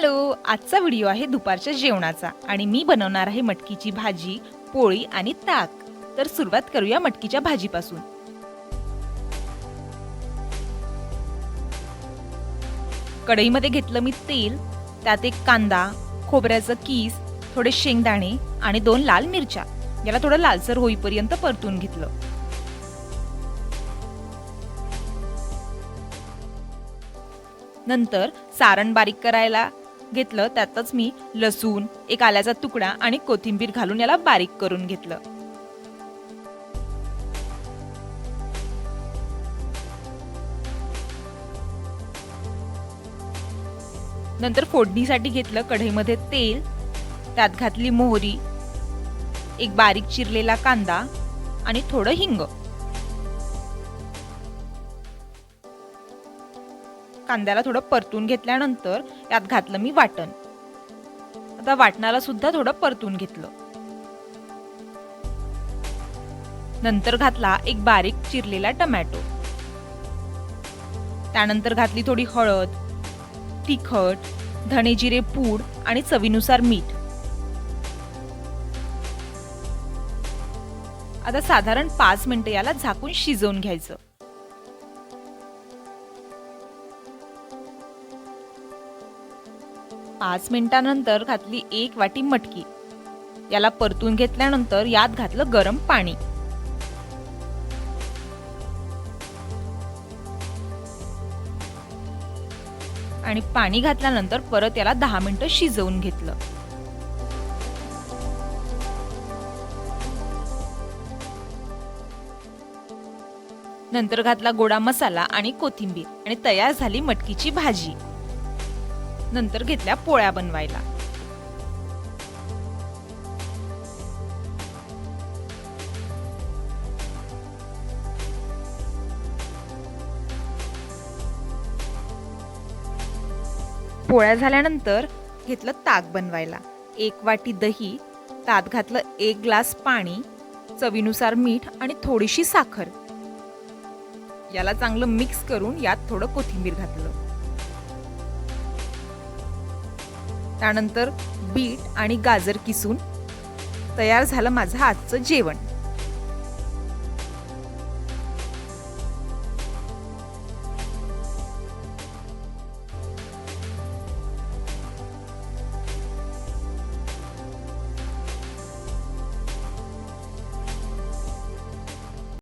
Hello आजचा video आहे दुपारच्या जेवणाचा आणि मी बनवणार आहे मटकीची भाजी पोळी आणि ताक. तर सुरुवात करूया मटकीच्या भाजीपासून. कढईमध्ये घेतलं मी तेल त्यात एक कांदा खोबऱ्याचं कीस थोडे शेंगदाणे आणि दोन लाल मिरच्या. याला थोडं लालसर होईपर्यंत परतून घेतलं. नंतर सारण बारीक करायला घेतलं त्यातच मी लसूण एक आल्याचा तुकडा आणि कोथिंबीर घालून याला बारीक करून घेतलं. नंतर फोडणीसाठी घेतलं कढईमध्ये तेल त्यात घातली मोहरी एक बारीक चिरलेला कांदा आणि थोडं हिंग. कांद्याला थोडं परतून घेतल्यानंतर यात घातलं मी वाटण. आता वाटणाला सुद्धा थोडं परतून घेतलं. नंतर घातला एक बारीक चिरलेला टमॅटो. त्यानंतर घातली थोडी हळद तिखट धणे जिरे पूड आणि चवीनुसार मीठ. आता साधारण पाच मिनिटं याला झाकून शिजवून घ्यायचं. पाच मिनिटानंतर घातली एक वाटी मटकी. याला परतून घेतल्यानंतर यात घातलं गरम पाणी. आणि पाणी घातल्यानंतर परत याला दहा मिनिटं शिजवून घेतलं. नंतर घातला गोडा मसाला आणि कोथिंबीर आणि तयार झाली मटकीची भाजी. नंतर घेतल्या पोळ्या बनवायला. पोळ्या झाल्यानंतर घेतलं ताक बनवायला. एक वाटी दही तात घातलं एक ग्लास पाणी चवीनुसार मीठ आणि थोडीशी साखर. याला चांगलं मिक्स करून यात थोडं कोथिंबीर घातलं. त्यानंतर बीट आणि गाजर किसून तयार झालं माझं आजचं जेवण.